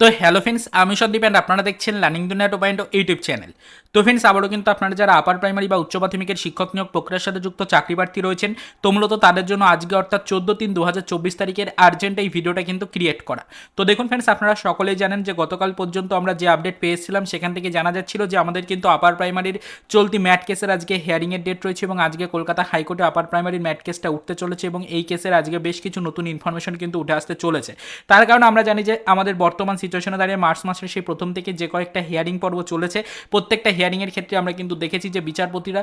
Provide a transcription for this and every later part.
তো hello friends আমি Sandeep and আপনারা দেখছেন learning Duniya two point YouTube channel তো ফ্রেন্ডস আবারও কিন্তু আপনারা যারা আপার প্রাইমারি বা উচ্চ মাধ্যমিকের শিক্ষক নিয়োগ প্রক্রিয়ার সাথে যুক্ত চাকরি প্রার্থী রয়েছেন, তো মূলত তাদের জন্য আজকে অর্থাৎ চোদ্দ তিন দু হাজার চব্বিশ তারিখের আর্জেন্ট এই ভিডিওটা কিন্তু ক্রিয়েট করা। তো দেখুন ফ্রেন্ডস আপনারা সকলেই জানেন যে গতকাল পর্যন্ত আমরা যে আপডেট পেয়েছিলাম, সেখান থেকে জানা যাচ্ছিল যে আমাদের কিন্তু আপার প্রাইমারির চলতি ম্যাট কেসের আজকে হিয়ারিংয়ের ডেট রয়েছে এবং আজকে কলকাতা হাইকোর্টে আপার প্রাইমারির ম্যাট কেসটা উঠতে চলেছে এবং এই কেসের আজকে বেশ কিছু নতুন ইনফরমেশন কিন্তু উঠে আসতে চলেছে। তার কারণে আমরা জানি যে আমাদের বর্তমান সিচুয়েশনে দাঁড়িয়ে মার্চ মাসের সেই প্রথম থেকে যে কয়েকটা হিয়ারিং পর্ব চলেছে, প্রত্যেকটা হিয়ারিংয়ের ক্ষেত্রে আমরা কিন্তু দেখেছি যে বিচারপতিরা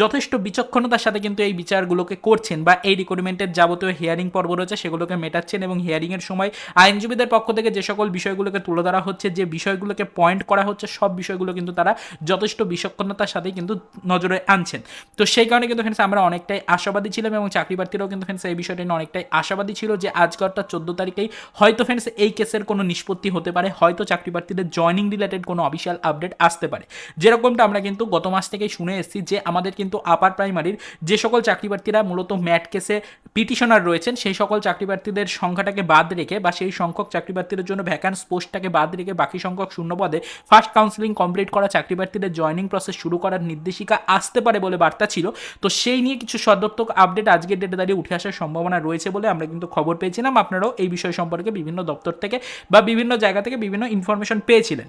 যথেষ্ট বিচক্ষণতার সাথে কিন্তু এই বিচারগুলোকে করছেন বা এই রিক্রুটমেন্টের যাবতীয় হিয়ারিং পর্ব রয়েছে সেগুলোকে মেটাচ্ছেন এবং হিয়ারিংয়ের সময় আইনজীবীদের পক্ষ থেকে যে সকল বিষয়গুলোকে তুলে ধরা হচ্ছে, যে বিষয়গুলোকে পয়েন্ট করা হচ্ছে, সব বিষয়গুলো কিন্তু তারা যথেষ্ট বিচক্ষণতার সাথে কিন্তু নজরে আনছেন। তো সেই কারণে কিন্তু ফ্রেন্ডস আমরা অনেকটাই আশাবাদী ছিলাম এবং চাকরি প্রার্থীরাও কিন্তু ফ্রেন্ডস এই বিষয়টা নিয়ে অনেকটাই আশাবাদী ছিল যে আজকে অর্থাৎ চোদ্দ তারিখেই হয়তো ফ্রেন্ডস এই কেসের কোনো নিষ্পত্তি হতে পারে, হয়তো চাকরি প্রার্থীদের জয়নিং রিলেটেড কোনো অফিসিয়াল আপডেট আসতে পারে। যেরকমটা আমরা কিন্তু গত মাস থেকেই শুনে এসেছি যে, আমাদের কিন্তু আপার প্রাইমারির যে সকল চাকরি প্রার্থীরা মূলত ম্যাট কেসে পিটিশনার রয়েছেন, সেই সকল চাকরি প্রার্থীদের সংখ্যাটাকে বাদ রেখে বা সেই সংখ্যক চাকরি প্রার্থীদের জন্য ভ্যাকান্স পোস্টটাকে বাদ রেখে বাকি সংখ্যক শূন্য পদে ফার্স্ট কাউন্সিলিং কমপ্লিট করা চাকরি প্রার্থীদের জয়নিং প্রসেস শুরু করার নির্দেশিকা আসতে পারে বলে বার্তা ছিল। তো সেই নিয়ে কিছু সদর্থক আপডেট আজকের ডেটে দাঁড়িয়ে উঠে আসার সম্ভাবনা রয়েছে বলে আমরা কিন্তু খবর পেয়েছিলাম। আপনারাও এই বিষয় সম্পর্কে বিভিন্ন দপ্তর থেকে বা বিভিন্ন জায়গা থেকে বিভিন্ন ইনফরমেশন পেয়েছিলেন।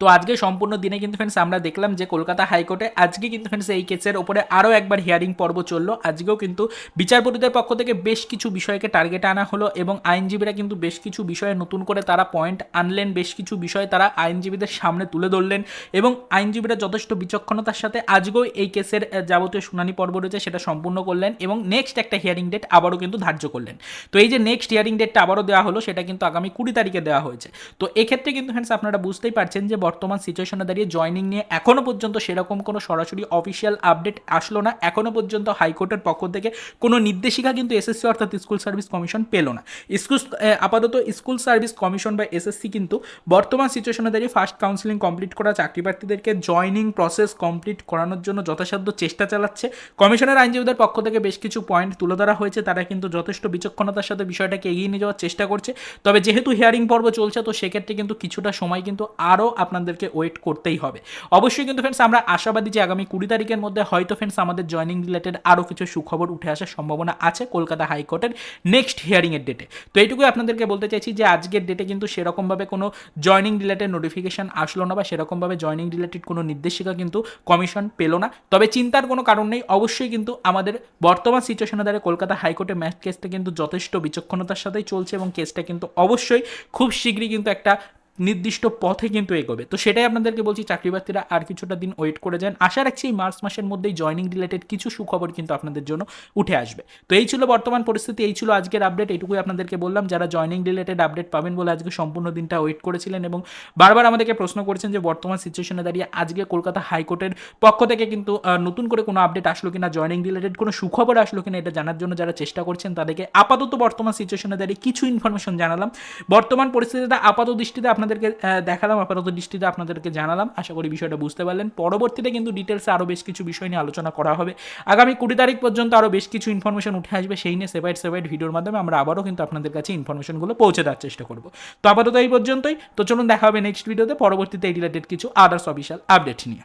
তো আজকে সম্পূর্ণ দিনে কিন্তু ফ্রেন্ডস আমরা দেখলাম যে কলকাতা হাইকোর্টে আজকে কিন্তু ফ্রেন্ডস এই কেসের ওপরে আরও একবার হিয়ারিং পর্ব চলল। আজকেও কিন্তু বিচারপতিদের পক্ষ থেকে বেশ কিছু বিষয়কে টার্গেটে আনা হলো এবং আইনজীবীরা কিন্তু বেশ কিছু বিষয়ে নতুন করে তারা পয়েন্ট আনলেন, বেশ কিছু বিষয় তারা আইনজীবীদের সামনে তুলে ধরলেন এবং আইনজীবীরা যথেষ্ট বিচক্ষণতার সাথে আজকেও এই কেসের যাবতীয় শুনানি পর্ব রয়েছে সেটা সম্পূর্ণ করলেন এবং নেক্সট একটা হিয়ারিং ডেট আবারও কিন্তু ধার্য করলেন। তো এই যে নেক্সট হিয়ারিং ডেটটা আবারও দেওয়া হলো সেটা কিন্তু আগামী কুড়ি তারিখে দেওয়া হয়েছে। তো এক্ষেত্রে কিন্তু ফ্রেন্ডস আপনারা বুঝতেই পারছেন যে বর্তমান সিচুয়েশনে দাঁড়িয়ে জয়নিং নিয়ে এখনও পর্যন্ত সেরকম কোনো সরাসরি অফিসিয়াল আপডেট আসলো না। এখনও পর্যন্ত হাইকোর্টের পক্ষ থেকে কোনো নির্দেশিকা কিন্তু এসএসসি অর্থাৎ স্কুল সার্ভিস কমিশন পেল না। স্কুল আপাতত স্কুল সার্ভিস কমিশন বা এসএসসি কিন্তু বর্তমান সিচুয়েশনে দাঁড়িয়ে ফার্স্ট কাউন্সিলিং কমপ্লিট করা চাকরি প্রার্থীদেরকে জয়নিং প্রসেস কমপ্লিট করানোর জন্য যথাসাধ্য চেষ্টা চালাচ্ছে। কমিশনের আইনজীবীদের পক্ষ থেকে বেশ কিছু পয়েন্ট তুলে ধরা হয়েছে। তারা কিন্তু যথেষ্ট বিচক্ষণতার সাথে বিষয়টাকে এগিয়ে নিয়ে যাওয়ার চেষ্টা করছে। তবে যেহেতু হিয়ারিং পর্ব চলছে, তো সেক্ষেত্রে কিন্তু কিছুটা সময় কিন্তু আরও আপনাদেরকে ওয়েট করতেই হবে। অবশ্যই কিন্তু ফ্রেন্ডস আমরা আশাবাদী যে আগামী কুড়ি তারিখের মধ্যে হয়তো ফ্রেন্ডস আমাদের জয়নিং রিলেটেড আরও কিছু সুখবর উঠে আসার সম্ভাবনা আছে কলকাতা হাইকোর্টের নেক্সট হিয়ারিংয়ের ডেটে তো এইটুকুই আপনাদেরকে বলতে চাইছি যে আজকের ডেটে কিন্তু সেরকমভাবে কোনো জয়নিং রিলেটেড নোটিফিকেশন আসলো না বা সেরকমভাবে জয়নিং রিলেটেড কোনো নির্দেশিকা কিন্তু কমিশন পেল না। তবে চিন্তার কোনো কারণ নেই, অবশ্যই কিন্তু আমাদের বর্তমান সিচুয়েশনে দাঁড়িয়ে কলকাতা হাইকোর্টে ম্যাচ কেসটা কিন্তু যথেষ্ট বিচক্ষণতার সাথেই চলছে এবং কেসটা কিন্তু অবশ্যই খুব শীঘ্রই কিন্তু একটা নির্দিষ্ট পথে কিন্তু এগোবে। তো সেটাই আপনাদেরকে বলছি চাকরি প্রার্থীরা আর কিছুটা দিন ওয়েট করে যান। আশা রাখছি এই মার্চ মাসের মধ্যেই জয়নিং রিলেটেড কিছু সুখবর কিন্তু আপনাদের জন্য উঠে আসবে। তো এই ছিল বর্তমান পরিস্থিতি, এই ছিল আজকের আপডেট এটুকুই আপনাদেরকে বললাম। যারা জয়নিং রিলেটেড আপডেট পাবেন বলে আজকে সম্পূর্ণ দিনটা ওয়েট করেছিলেন এবং বারবার আমাদেরকে প্রশ্ন করেছেন যে বর্তমান সিচুয়েশনে দাঁড়িয়ে আজকে কলকাতা হাইকোর্টের পক্ষ থেকে কিন্তু নতুন করে কোনো আপডেট আসলো কিনা জয়নিং রিলেটেড কোনো সুখবর আসলো কিনা, এটা জানার জন্য যারা চেষ্টা করছেন তাদেরকে আপাতত বর্তমান সিচুয়েশনে দাঁড়িয়ে কিছু ইনফরমেশন জানালাম। বর্তমান পরিস্থিতিটা আপাত দৃষ্টিতে আপনাদেরকে দেখালাম, আপাতত দৃষ্টিতে আপনাদেরকে জানালাম। আশা করি বিষয়টা বুঝতে পারলেন। পরবর্তীতে কিন্তু ডিটেলসে আরও বেশ কিছু বিষয় নিয়ে আলোচনা করা হবে। আগামী কুড়ি তারিখ পর্যন্ত আরও বেশ কিছু ইনফরমেশন উঠে আসবে। সেই নিয়ে সেপারেট সেপারেট ভিডিওর মাধ্যমে আমরা আবারও কিন্তু আপনাদের কাছে ইনফরমেশনগুলো পৌঁছে দেওয়ার চেষ্টা করব। তো আপাতত এই পর্যন্তই। তো চলুন, দেখা হবে নেক্সট ভিডিওতে পরবর্তীতে এই রিলেটেড কিছু আদার্স অফিসিয়াল আপডেট নিয়ে।